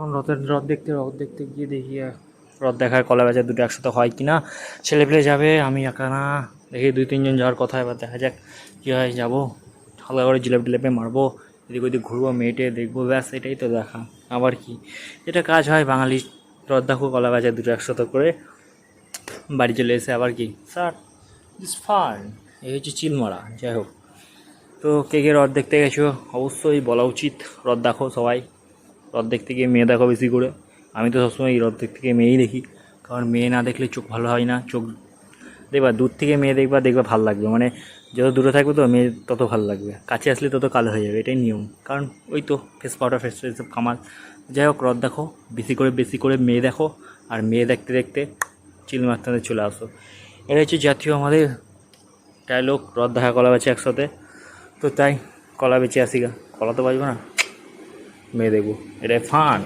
এখন রথের রথ দেখতে রথ দেখতে গিয়ে দেখি রথ দেখার কলা বেচা দুটো একসাথে হয় কি না ছেলে পেলে যাবে, আমি একা না। দেখি দুই, তিনজন যাওয়ার কথা, এবার দেখা যাক কী হয়, যাব। হালকা করে জিলেপ টিলেপে মারবো, এদিক ওদিক ঘুরবো মেয়েটে দেখব, ব্যাস, এটাই তো দেখা। আবার কি? এটা কাজ হয়, বাঙালি রথ দেখো, কলা বেচা দুটো একসাথে করে বাড়ি চলে এসে আবার কি? স্যার ইস ফান এই হচ্ছে চিল মারা যাই হোক। তো কে কে রথ দেখতে গেছো? অবশ্যই বলা উচিত, রথ দেখো সবাই। দেখতে গিয়ে মেয়ে দেখো বেশি করে। আমি তো সবসময় রথ দেখতে গিয়ে মেয়েই দেখি। কারণ মেয়ে না দেখলে চোখ ভালো হয় না, চোখ দেখবা, দূর থেকে মেয়ে দেখবা দেখবা ভালো লাগবে। মানে যত দূরে থাকবে তো মেয়ে তত ভালো লাগবে। কাছে আসলে তত কালো হয়ে যাবে, এটাই নিয়ম। কারণ ওই তো ফেস পাউডার ফেস এসব কামাল। যাই হোক রথ দেখো, বেশি করে বেশি করে মেয়ে দেখো, আর মেয়ে দেখতে দেখতে চিল মারতে চলে আসো। এটা হচ্ছে জাতীয় আমাদের ডায়লগ রথ দেখা কলা বেচে একসাথে। তো তাই, কলা বেচে আসি গা। কলা তো বাজবো না। মেয়ে দেখব। এটা ফান।